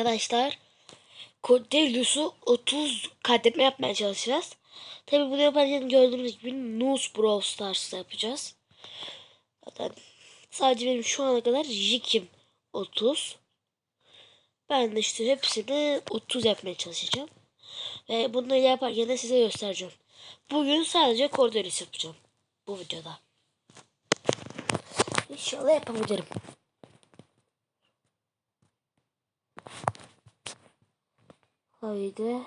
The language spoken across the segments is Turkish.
arkadaşlar. Cordelius'u 30 kaydetme yapmaya çalışacağız. Tabi bunu yaparken gördüğünüz gibi Noose Brawl Stars'ta yapacağız. Zaten sadece benim şu ana kadar Jikim 30. Ben de işte hepsini 30 yapmaya çalışacağım. Ve bunları yaparken de size göstereceğim. Bugün sadece Cordelius yapacağım. Bu videoda. İnşallah yapabilirim. Haydi.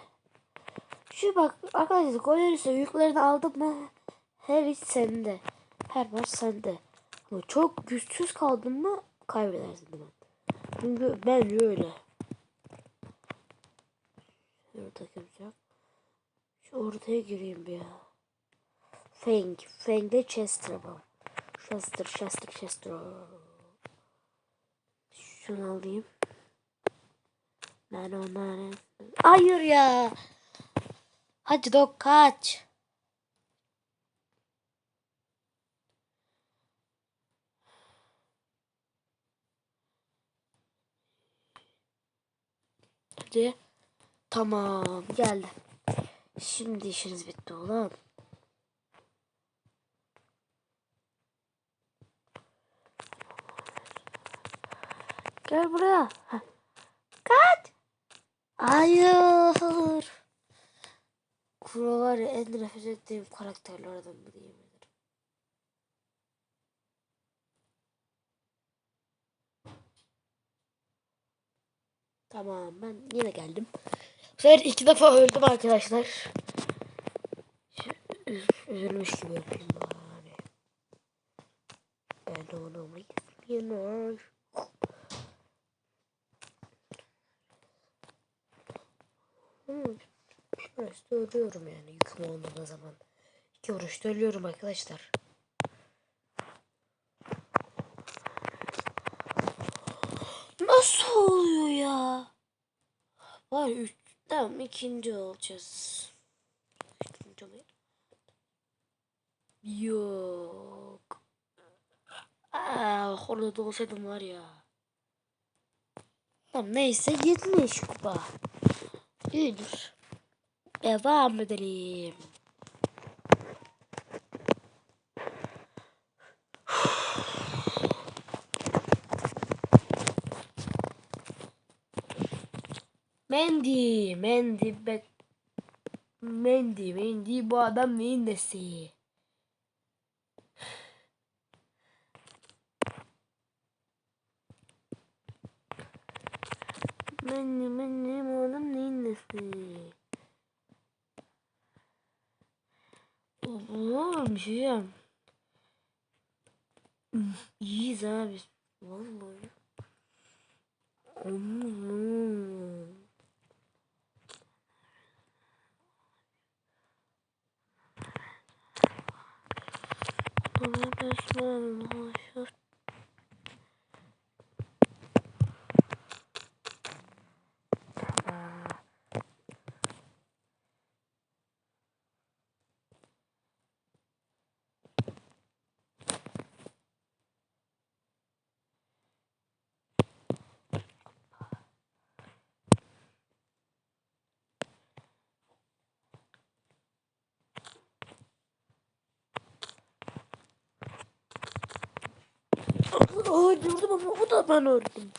Şu bak arkadaşlar Cordelius'a yüklerini aldım mı her iş sende. Her maç sende. Ama çok güçsüz kaldın mı kaybedersin ben. Çünkü ben öyle. Şurada kimse. Şu ortaya gireyim bir ya. Fang. Fang'de Chester var. Chester, Chester, Chester. Şunu alayım. Nane nane. Hayır ya. Hadi dok kaç. Hadi. Tamam geldi. Şimdi işiniz bitti oğlum. Gel buraya. Heh. Hayır. Kuro var ya en nefret ettiğim karakterlerden biri. Tamam ben yine geldim. Bu sefer iki defa öldüm arkadaşlar. Üz- Üzülmüş gibi yapayım bari. Ben onu Hmm. Uğraşta ölüyorum yani yüküm olmadığı zaman. İki uğraşta ölüyorum arkadaşlar. Nasıl oluyor ya? Var üç. Tamam ikinci olacağız. Üçüncü mi? Yok. Aa, orada da olsaydım var ya. Tamam neyse 70 kupa. İyidir. Devam edelim. Mendy, Mendy be Mendy, Mendy bu adam neyin nesi? Mendy, Mendy nesi? Oğlum şey diyeceğim. İyiyiz abi. Vallahi. Hmm. Bismillahirrahmanirrahim. Aa gördüm ama o da ben öldüm.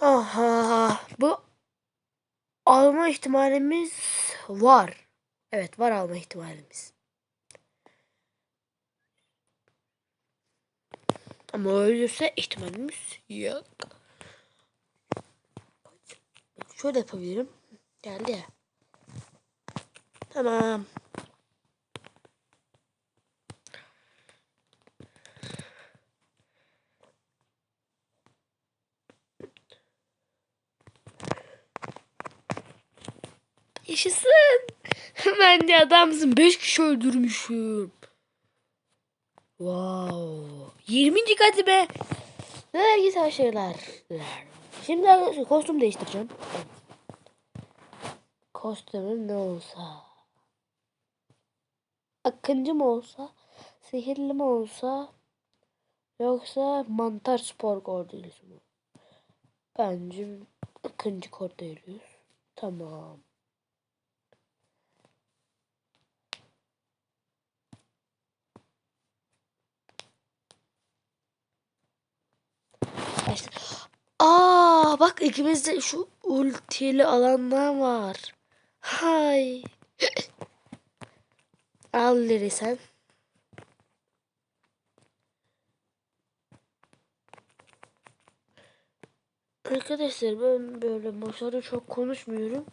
Aha bu alma ihtimalimiz var. Evet var alma ihtimalimiz. Ama ölürse ihtimalimiz yok. Şöyle yapabilirim. Geldi ya. Tamam. Yaşasın. Ben de adamsın. 5 kişi öldürmüşüm. Wow. 20. be. Herkese başarılar. Şimdi kostüm değiştireceğim. Kostümüm ne olsa. Akıncı mı olsa? Sihirli mi olsa? Yoksa mantar spor gördünüz mü? Bence kodda yürüyoruz. Tamam. İşte. Aa bak ikimizde şu ultili alanlar var. Hay. Al Leri sen. Arkadaşlar ben böyle masada çok konuşmuyorum.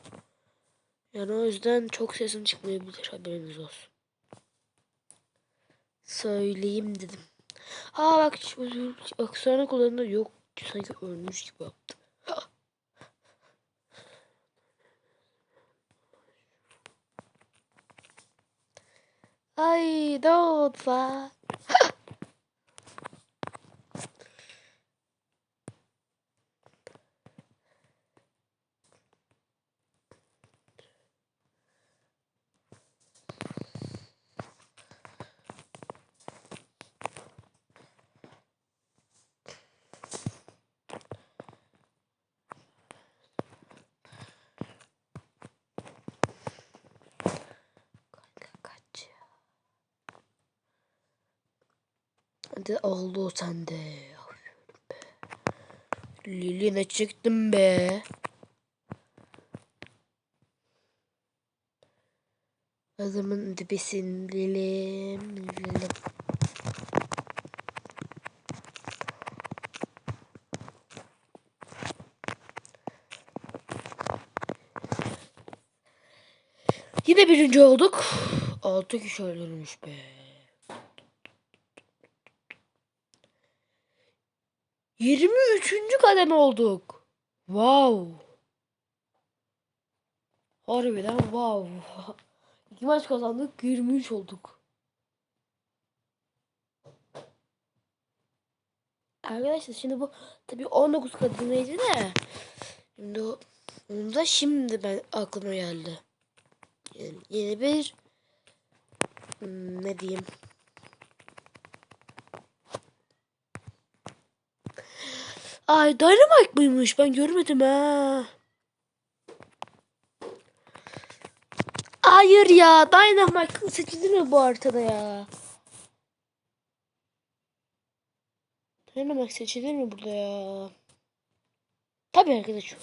Yani o yüzden çok sesim çıkmayabilir haberiniz olsun. Söyleyeyim dedim. Ha bak bak sonra yok sanki ölmüş gibi yaptı. Ay ne oldu? Hadi oldu sende. Lili ne çıktın be? Adamın dibisin lilim lilim. Yine birinci olduk. Altı kişi öldürmüş be. Yirmi üçüncü kademe olduk. Wow. Harbiden wow. İki maç kazandık 23 olduk. Arkadaşlar şimdi bu tabii 19 kademeydi de. Şimdi onu da şimdi ben aklıma geldi. Yani yeni bir hmm, ne diyeyim Ay Dynamite mıymış? Ben görmedim ha. Hayır ya. Dynamite seçilir mi bu haritada ya? Dynamite seçilir mi burada ya? Tabii arkadaşlar.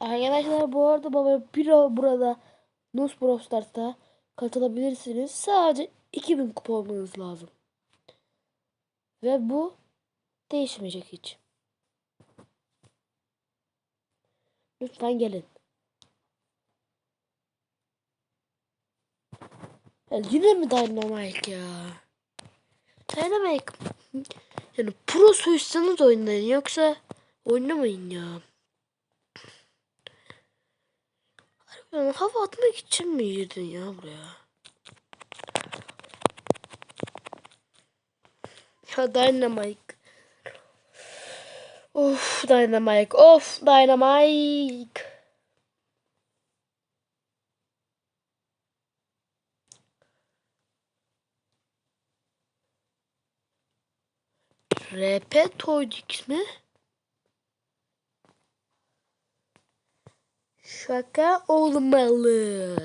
Arkadaşlar bu arada baba bir burada Nus Brawl Stars'ta katılabilirsiniz. Sadece 2000 kupa olmanız lazım. Ve bu değişmeyecek hiç. Lütfen gelin. Ya yine mi Dynamite ya? Dynamite. Yani pro soysanız oynayın yoksa oynamayın ya. Yani hava atmak için mi girdin ya buraya? Ya Dynamite. Of Dynamite. Of Dynamite. RP Toydix mi? Şaka olmalı.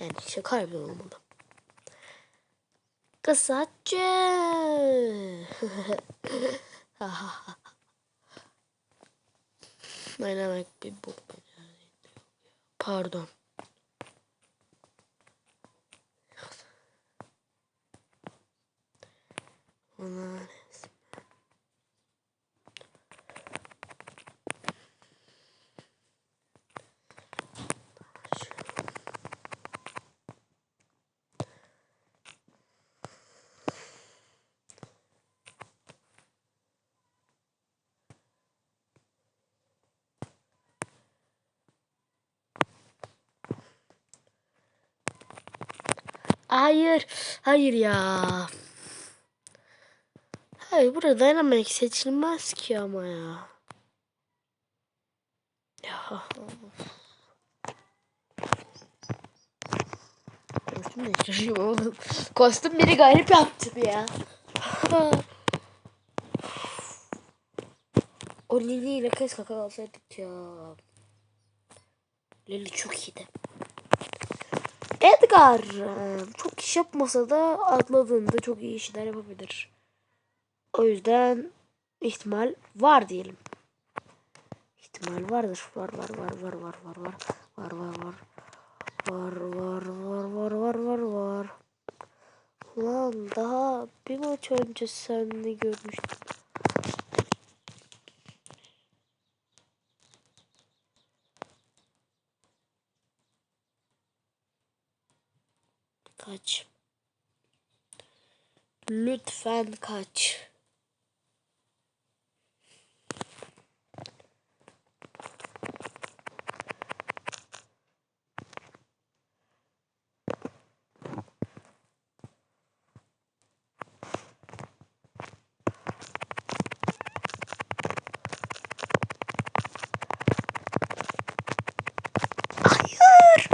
Yani şaka olmalı. Kısacı. Dynamite bir bu. Pardon. Ona Hayır. Hayır ya. Hayır burada Dynamite seçilmez ki ama ya. Ya. Kostüm değiştireyim oğlum. Kostüm biri garip yaptı bir ya. O Lili ile kız kaka alsaydık ya. Lili çok iyiydi. Edgar çok iş yapmasa da atladığında çok iyi işler yapabilir. O yüzden ihtimal var diyelim. İhtimal vardır. Var var var var var var var var var var var var var var var var var Lan daha bir maç önce senle görmüştüm. Kaç. Lütfen kaç. Hayır.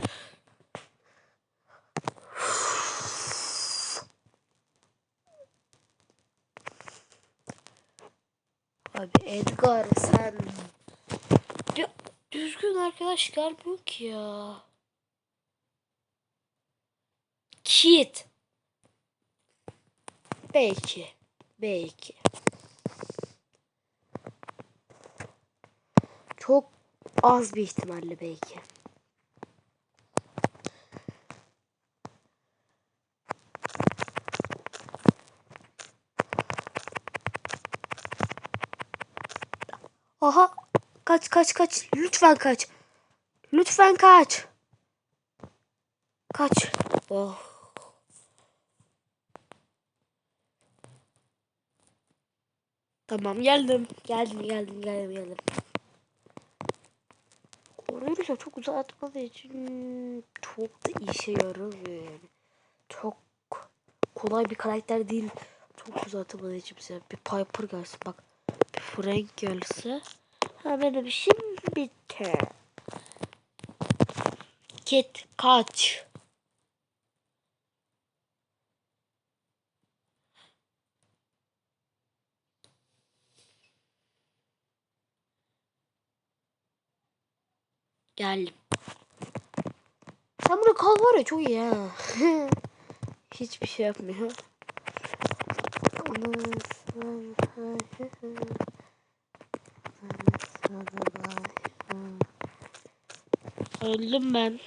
Abi Edgar sen ya, düzgün arkadaş gelmiyor ki ya. Kit. Belki. Belki. Çok az bir ihtimalle belki. Aha kaç kaç kaç lütfen kaç. Lütfen kaç. Kaç. Oh. Tamam geldim. Geldim geldim geldim geldim. Koruyucu çok uzatmadığı için çok da işe yaramıyor yani. Çok kolay bir karakter değil. Çok uzatmadığı için bize bir Piper gelsin bak. Frank gelse. Ha benim işim bitti. Kit kaç. Geldim. Sen burada kal var ya çok iyi ha. Hiçbir şey yapmıyor. Öldüm ben.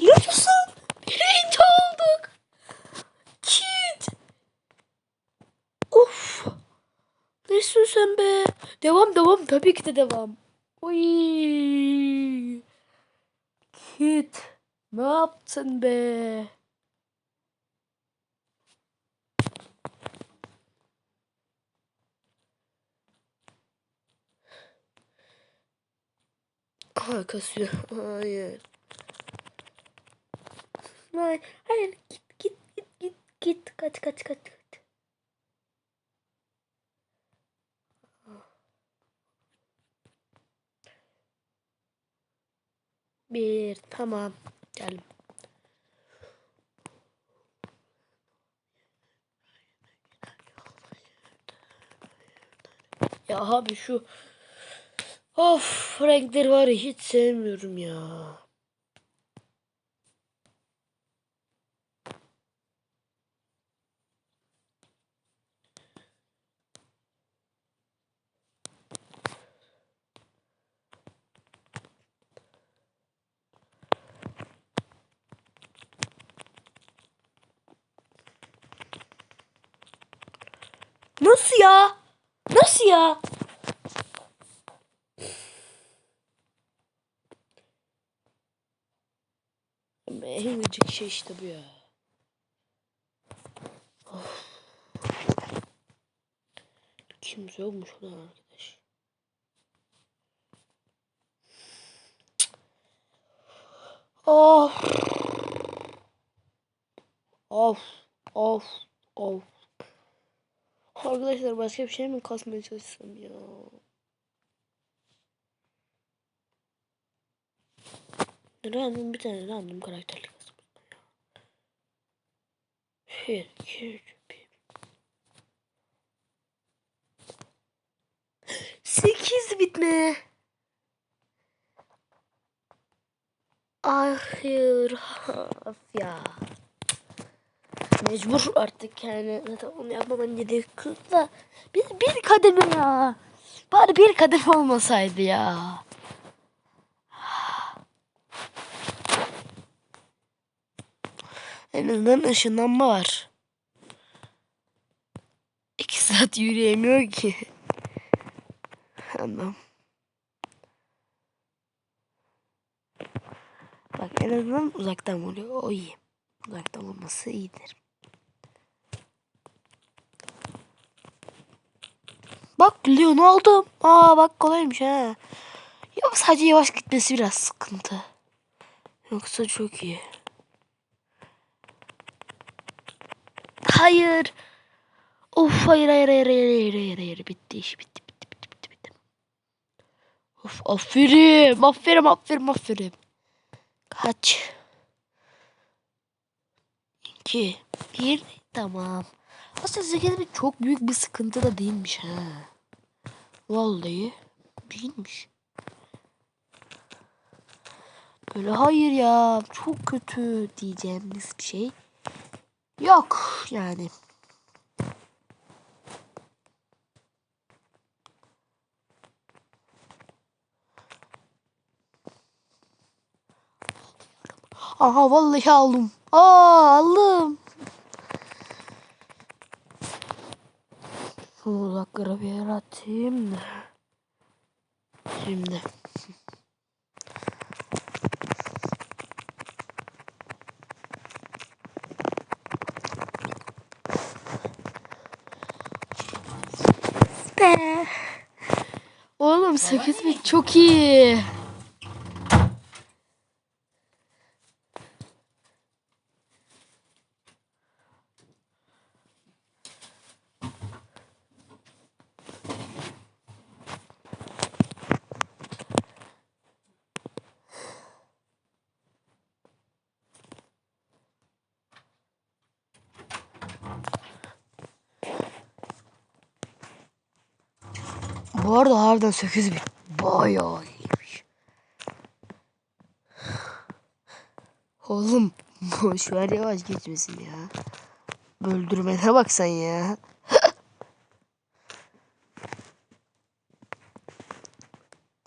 Yaşasın. Birinci olduk. Kid. Of. Nesin sen be? Devam devam. Tabii ki de devam. Oy. Kid. Ne yaptın be? Aa kasıyor. Hayır. Hayır, hayır git git git git git kaç kaç kaç kaç. Bir tamam geldim. Ya abi şu of renkleri var hiç sevmiyorum ya. Nasıl ya? Nasıl ya? En gıcık şey işte bu ya. Of. Kimse yokmuş burada arkadaş. Of. Of. Of. Arkadaşlar başka bir şey mi kasmaya çalışsam ya? Random bir tane random karakterli kasmam ya. Bir. Sekiz bitme. Hayır. Of ya. Mecbur artık yani. Zaten onu yapmaman gerekiyor da. Bir, bir kademe ya. Bari bir kademe olmasaydı ya. En azından ışınlanma var. İki saat yürüyemiyor ki. Anlam. Bak en azından uzaktan vuruyor. O iyi. Uzaktan olması iyidir. Bak Leon aldım. Aa bak kolaymış ha. Ya sadece yavaş gitmesi biraz sıkıntı. Yoksa çok iyi. Hayır. Of hayır hayır hayır hayır hayır hayır, bitti iş bitti bitti bitti bitti bitti. Of aferin aferin aferin aferin. Kaç? İki. Bir. Tamam. Aslında zekeri çok büyük bir sıkıntı da değilmiş ha. Vallahi değilmiş. Böyle hayır ya çok kötü diyeceğimiz bir şey yok yani. Aha vallahi aldım. Aa aldım. Uzaklara bir yer atayım da. Şimdi. Oğlum 8 bit çok iyi. Bu arada harbiden 8 bit. Bayağı iyiymiş. Oğlum boş ver yavaş geçmesin ya. Böldürmene bak sen ya.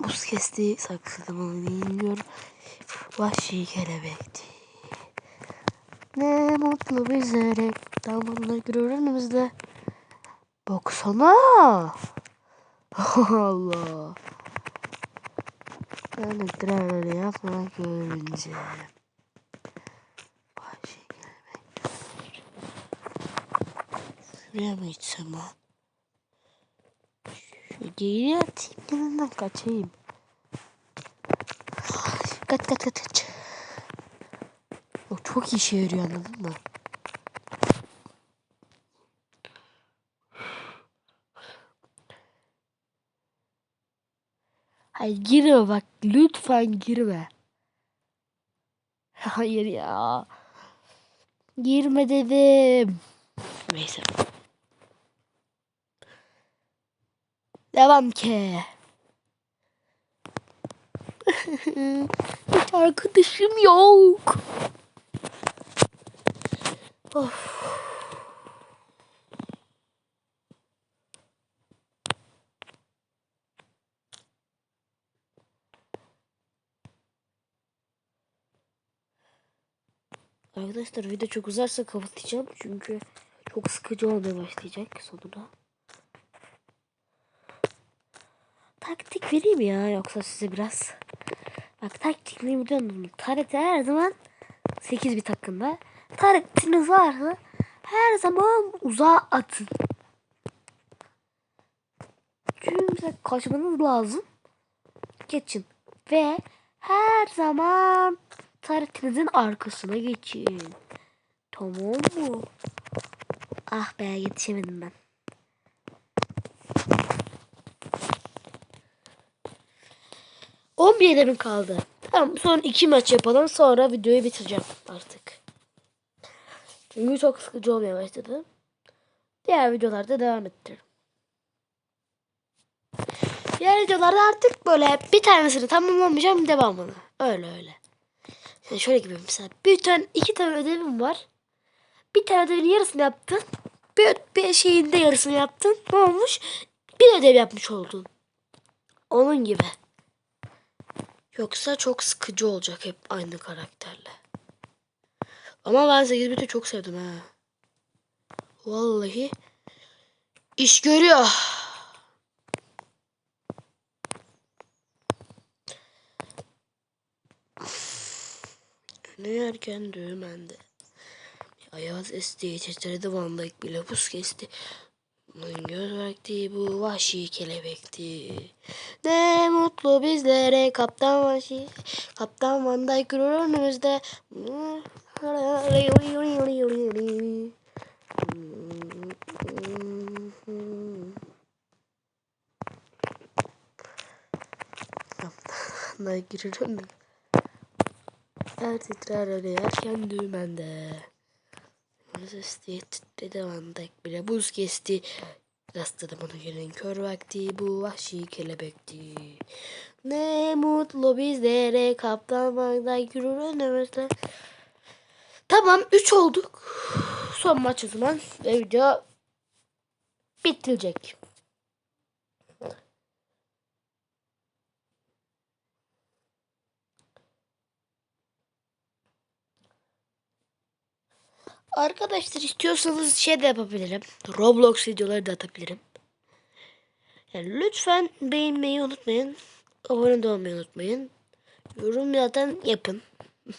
Buz kesti saksıdımı bilmiyorum. Vahşi kelebekti. Ne mutlu bize reklamını görür önümüzde. Baksana. Allah. Yani treveli yapmak görünce. Vahşi kelebek. Şuraya mı gitsem ha? Şu geri atayım yanından kaçayım. Kaç kaç kaç kaç. O çok işe yarıyor anladın mı? Hayır girme bak lütfen girme. Hayır ya. Girme dedim. Neyse. Devam ki. Hiç arkadaşım yok. Of. Arkadaşlar video çok uzarsa kapatacağım çünkü çok sıkıcı olmaya başlayacak sonunda. Taktik vereyim ya yoksa size biraz. Bak taktikliği biliyorsunuz. Tarihte her zaman 8 bit hakkında. Tarihiniz varsa her zaman uzağa atın. Çünkü kaçmanız lazım. Geçin. Ve her zaman işaretinizin arkasına geçin. Tamam mı? Ah be yetişemedim ben. On bir yerim kaldı. Tamam son iki maç yapalım sonra videoyu bitireceğim artık. Çünkü çok sıkıcı olmaya başladı. Diğer videolarda devam ettiririm. Diğer videolarda artık böyle bir tanesini tamamlamayacağım devamını. Öyle öyle. Yani şöyle gibi mesela bir tane iki tane ödevim var. Bir tane ödevin yarısını yaptın. Bir, bir şeyin de yarısını yaptın. Ne olmuş? Bir ödev yapmış oldun. Onun gibi. Yoksa çok sıkıcı olacak hep aynı karakterle. Ama ben 8 biti çok sevdim ha. Vallahi iş görüyor. Ne yerken düğmende. Ayaz esti, titredi vandak bile buz kesti. Onun göz vakti bu vahşi kelebekti. Ne mutlu bizlere kaptan vahşi. Kaptan Van Dijk yürür önümüzde. Kaptan Van Dijk yürür önümüzde. Her titrer arayarken düğmende. Sesti titredi Van Dijk bile buz kesti. Rastladım onu yerin kör vakti bu vahşi kelebekti. Ne mutlu bizlere kaptan Dijk yürür önümüzde. Tamam 3 olduk. Son maç o zaman ve video bitirecek. Arkadaşlar istiyorsanız şey de yapabilirim. Roblox videoları da atabilirim. Yani lütfen beğenmeyi unutmayın. Abone olmayı unutmayın. Yorum zaten yapın.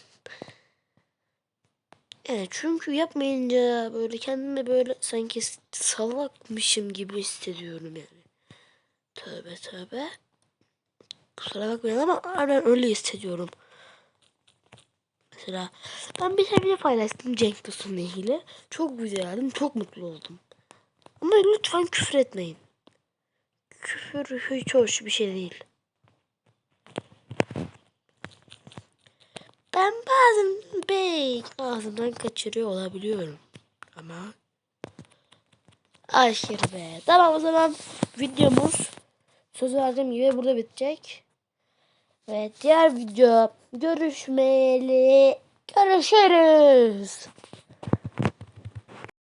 yani çünkü yapmayınca böyle kendimi böyle sanki salakmışım gibi hissediyorum yani. Tövbe tövbe. Kusura bakmayın ama harbiden öyle hissediyorum. Mesela ben bir tane paylaştım Cenk Tosun'la ilgili. Çok güzeldim, çok mutlu oldum. Ama lütfen küfür etmeyin. Küfür hiç hoş bir şey değil. Ben bazen bey ağzımdan kaçırıyor olabiliyorum. Ama aşırı be. Tamam o zaman videomuz söz verdiğim gibi burada bitecek. Ve diğer video görüşmeli. Görüşürüz.